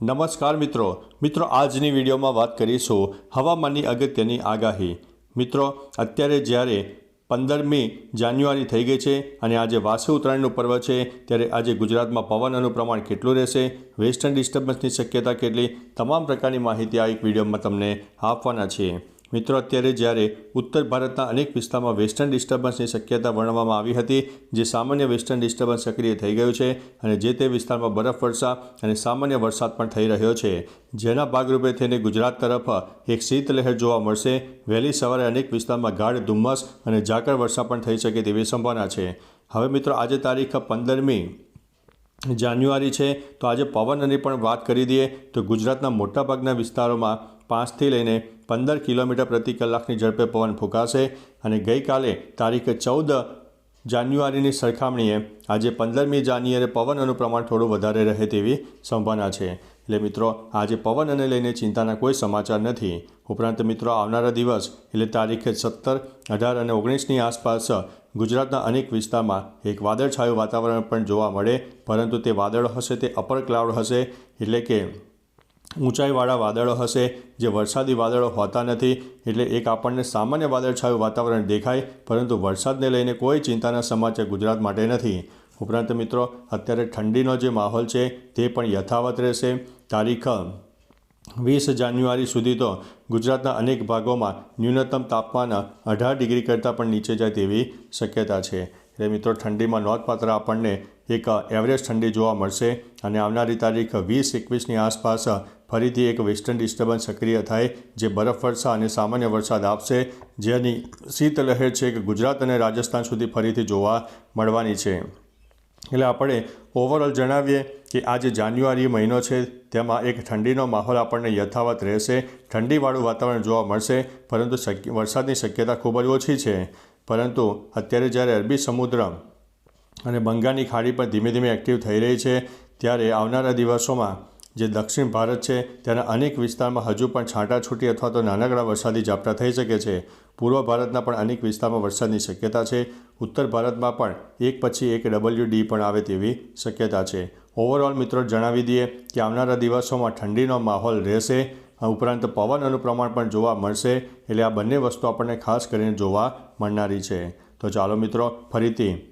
નમસ્કાર મિત્રો. મિત્રો, આજની વિડીયોમાં વાત કરીશું હવામાનની અગત્યની આગાહી. મિત્રો, અત્યારે જ્યારે પંદરમી જાન્યુઆરી થઈ ગઈ છે અને આજે વાસુ ઉત્તરાયણનું પર્વ છે, ત્યારે આજે ગુજરાતમાં પવનનું પ્રમાણ કેટલું રહેશે? વેસ્ટર્ન ડિસ્ટર્બન્સની શક્યતા કેટલી? તમામ પ્રકારની માહિતી આ એક વિડીયોમાં તમને આપવાના છીએ. મિત્રો, અત્યારે જ્યારે ઉત્તર ભારતના અનેક વિસ્તારમાં વેસ્ટર્ન ડિસ્ટર્બન્સની શક્યતા વર્ણવવામાં આવી હતી, જે સામાન્ય વેસ્ટર્ન ડિસ્ટર્બન્સ સક્રિય થઈ ગયું છે અને જે તે વિસ્તારમાં બરફવર્ષા અને સામાન્ય વરસાદ પણ થઈ રહ્યો છે. જેના ભાગરૂપે થઈને ગુજરાત તરફ એક શીતલહેર જોવા મળશે. વહેલી સવારે અનેક વિસ્તારમાં ગાઢ ધુમ્મસ અને ઝાકળ વર્ષા પણ થઈ શકે તેવી સંભાવના છે. હવે મિત્રો, આજે તારીખ પંદરમી જાન્યુઆરી છે, તો આજે પવનની પણ વાત કરી દઈએ તો ગુજરાતના મોટાભાગના વિસ્તારોમાં પાંચથી લઈને પંદર કિલોમીટર પ્રતિ કલાકની ઝડપે પવન ફૂંકાશે અને ગઈકાલે તારીખ ચૌદ જાન્યુઆરીની સરખામણીએ આજે પંદરમી જાન્યુઆરીએ પવનનું પ્રમાણ થોડું વધારે રહે તેવી સંભાવના છે. એટલે મિત્રો, આજે પવનને લઈને ચિંતાના કોઈ સમાચાર નથી. ઉપરાંત મિત્રો, આવનારા દિવસ, એટલે તારીખ સત્તર, અઢાર અને ઓગણીસની આસપાસ ગુજરાતના અનેક વિસ્તારમાં એક વાદળછાયું વાતાવરણ પણ જોવા મળે, પરંતુ તે વાદળ હશે, તે અપર ક્લાઉડ હશે, એટલે કે ઊંચાઈવાળા વાદળો હશે, જે વરસાદી વાદળો હોતા નથી, એટલે એક આપણને સામાન્ય વાદળછાયું વાતાવરણ દેખાય, પરંતુ વરસાદને લઈને કોઈ ચિંતાના સમાચાર ગુજરાત માટે નથી. ઉપરાંત મિત્રો, અત્યારે ઠંડીનો જે માહોલ છે, તે પણ યથાવત રહેશે. તારીખ વીસ જાન્યુઆરી સુધી તો ગુજરાતના અનેક ભાગોમાં ન્યૂનતમ તાપમાન અઢાર ડિગ્રી કરતાં પણ નીચે જાય તેવી શક્યતા છે. એટલે મિત્રો, ઠંડીમાં નોંધપાત્ર આપણને એક એવરેજ ઠંડી જોવા મળશે, અને આવનારી તારીખ વીસ એકવીસની આસપાસ ફરીથી એક વેસ્ટર્ન ડિસ્ટર્બન્સ સક્રિય થાય, જે બરફ વર્ષા અને સામાન્ય વરસાદ આપશે, જેની શીતલહેર છે કે ગુજરાત અને રાજસ્થાન સુધી ફરીથી જોવા મળવાની છે. એટલે આપણે ઓવરઓલ જણાવીએ કે આ જે જાન્યુઆરી મહિનો છે, તેમાં એક ઠંડીનો માહોલ આપણને યથાવત રહેશે. ઠંડીવાળું વાતાવરણ જોવા મળશે, પરંતુ વરસાદની શક્યતા ખૂબ જ ઓછી છે. પરંતુ અત્યારે જ્યારે અરબી સમુદ્ર અને બંગાળની ખાડી પર ધીમે ધીમે એક્ટિવ થઈ રહી છે, ત્યારે આવનારા દિવસોમાં જે દક્ષિણ ભારત છે, તેના અનેક વિસ્તારમાં હજુ પણ છાંટાછૂટી અથવા તો નાનકડા વરસાદી ઝાપટા થઈ શકે છે. પૂર્વ ભારતના પણ અનેક વિસ્તારમાં વરસાદની શક્યતા છે. ઉત્તર ભારતમાં પણ એક પછી એક ડબલ્યુ ડી પણ આવે તેવી શક્યતા છે. ઓવરઓલ મિત્રો જણાવી દઈએ કે આવનારા દિવસોમાં ઠંડીનો માહોલ રહેશે. ઉપરાંત પવનનું પ્રમાણ પણ જોવા મળશે. એટલે આ બંને વસ્તુ આપણને ખાસ કરીને જોવા મળનારી છે. તો ચાલો મિત્રો, ફરીથી